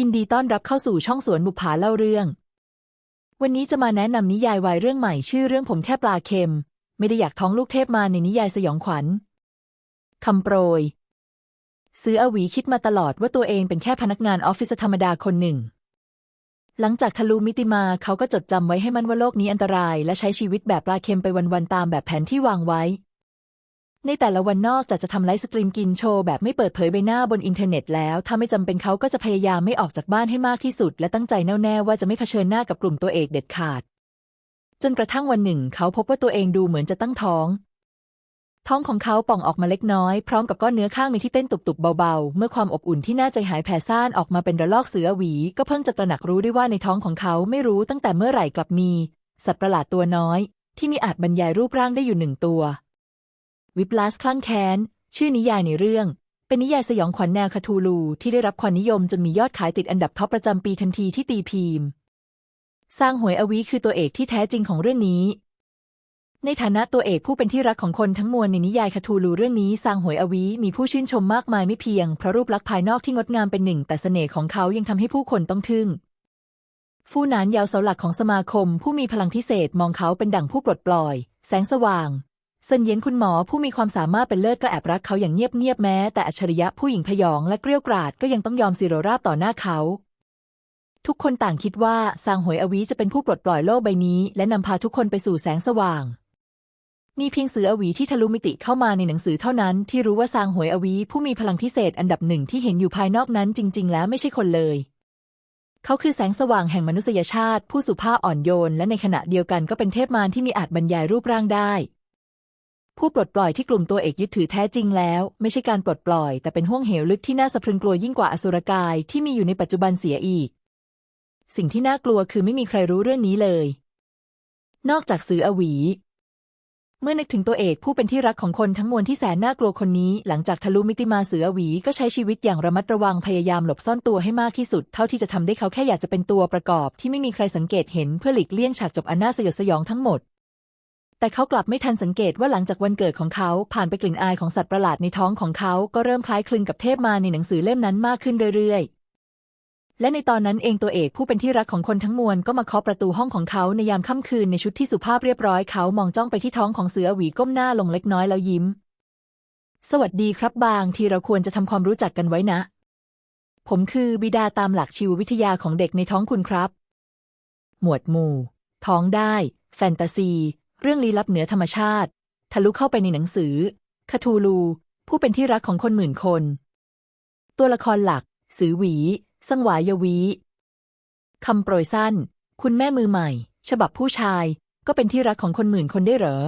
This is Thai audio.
ยินดีต้อนรับเข้าสู่ช่องสวนบุปผาเล่าเรื่อง วันนี้จะมาแนะนำนิยายวายเรื่องใหม่ชื่อเรื่องผมแค่ปลาเค็ม ไม่ได้อยากท้องลูกเทพมาในนิยายสยองขวัญคำโปรย ซื้ออวีคิดมาตลอดว่าตัวเองเป็นแค่พนักงานออฟฟิศธรรมดาคนหนึ่ง หลังจากทะลุมิติมาเขาก็จดจำไว้ให้มันว่าโลกนี้อันตราย และใช้ชีวิตแบบปลาเค็มไปวันๆตามแบบแผนที่วางไว้ ในแต่ละวันนอกจากจะทำไลฟ์สตรีมกินโชว์แบบไม่เปิดเผยใบหน้าบนอินเทอร์เน็ตแล้ว ถ้าไม่จำเป็นเขาก็จะพยายามไม่ออกจากบ้านให้มากที่สุด และตั้งใจแน่วแน่ว่าจะไม่เผชิญหน้ากับกลุ่มตัวเอกเด็ดขาด จนกระทั่งวันหนึ่ง เขาพบว่าตัวเองดูเหมือนจะตั้งท้อง ท้องของเขาป่องออกมาเล็กน้อย พร้อมกับก้อนเนื้อข้างในที่เต้นตุบๆเบาๆ เมื่อความอบอุ่นที่น่าใจหายแผ่ซ่านออกมาเป็นระลอกเสือหวี ก็เพิ่งจะตระหนักรู้ได้ว่าในท้องของเขาไม่รู้ตั้งแต่เมื่อไหร่กลับมี สัตว์ประหลาดตัวน้อย ที่มีอาจบรรยายรูปร่างได้อยู่หนึ่งตัว วิปลาสคลั่งแค้น ชื่อนิยายในเรื่อง เป็นนิยายสยองขวัญแนวคาทูลู ที่ได้รับความนิยมจนมียอดขายติดอันดับท็อปประจำปีทันทีที่ตีพิมพ์ สร้างหวยอวีคือตัวเอกที่แท้จริงของเรื่องนี้ ในฐานะตัวเอกผู้เป็นที่รักของคนทั้งมวลในนิยายคาทูลูเรื่องนี้สร้างหวยอวีมีผู้ชื่นชมมากมายไม่เพียงเพราะรูปลักษณ์ภายนอกที่งดงามเป็นหนึ่ง แต่เสน่ห์ของเขายังทำให้ผู้คนต้องทึ่งฟู่หนานยาวเสาหลักของสมาคม ผู้มีพลังพิเศษมองเขาเป็นดั่งผู้ปลดปล่อย แสงสว่าง เซนเย็นคุณหมอผู้มีความสามารถเป็นเลิศก็แอบรักเขาอย่างเงียบๆแม้ แต่อัจฉริยะผู้หญิงพยองและเกลี้ยวกราดก็ยังต้องยอมสิโรราบต่อหน้าเขา ทุกคนต่างคิดว่าซางหวยอวีจะเป็นผู้ปลดปล่อยโลกใบนี้ และนำพาทุกคนไปสู่แสงสว่าง มีเพียงสืออวีที่ทะลุมิติเข้ามาในหนังสือเท่านั้น ที่รู้ว่าซางหวยอวีผู้มีพลังพิเศษอันดับหนึ่งที่เห็นอยู่ภายนอกนั้นจริง ๆ แล้วไม่ใช่คนเลยเขาคือแสงสว่างแห่งมนุษยชาติ ผู้สุภาพอ่อนโยน และในขณะเดียวกันก็เป็นเทพมารที่มีอาจบรรยายรูปร่างได้ ผู้ปลดปล่อยที่กลุ่มตัวเอกยึดถือแท้จริงแล้ว ไม่ใช่การปลดปล่อย แต่เป็นห้วงเหวลึกที่น่าสะพรึงกลัวยิ่งกว่าอสุรกายที่มีอยู่ในปัจจุบันเสียอีก สิ่งที่น่ากลัวคือไม่มีใครรู้เรื่องนี้เลย นอกจากสืออวี เมื่อนึกถึงตัวเอกผู้เป็นที่รักของคนทั้งมวลที่แสนน่ากลัวคนนี้ หลังจากทะลุมิติมาเสืออวีก็ใช้ชีวิตอย่างระมัดระวังพยายามหลบซ่อนตัวให้มากที่สุด เท่าที่จะทำได้เขาแค่อยากจะเป็นตัวประกอบ ที่ไม่มีใครสังเกตเห็นเพื่อหลีกเลี่ยงฉากจบอันน่าสยดสยองทั้งหมด แต่เขากลับไม่ทันสังเกตว่าหลังจากวันเกิดของเขาผ่านไปกลิ่นอายของสัตว์ประหลาดในท้องของเขาก็เริ่มคล้ายคลึงกับเทพมาในหนังสือเล่มนั้นมากขึ้นเรื่อยๆ และในตอนนั้นเองตัวเอกผู้เป็นที่รักของคนทั้งมวลก็มาเคาะประตูห้องของเขาในยามค่ำคืนในชุดที่สุภาพเรียบร้อยเขามองจ้องไปที่ท้องของเสือหวีก้มหน้าลงเล็กน้อยแล้วยิ้ม สวัสดีครับบางทีเราควรจะทำความรู้จักกันไว้นะ ผมคือบิดาตามหลักชีววิทยาของเด็กในท้องคุณครับ หมวดหมู่ ท้องได้ แฟนตาซี เรื่องลี้ลับเหนือธรรมชาติ ทะลุเข้าไปในหนังสือคาทูลู ผู้เป็นที่รักของคนหมื่นคน ตัวละครหลัก สือหวี สังหวายวีคำโปรยสั้น คุณแม่มือใหม่ ฉบับผู้ชาย ก็เป็นที่รักของคนหมื่นคนได้เหรอ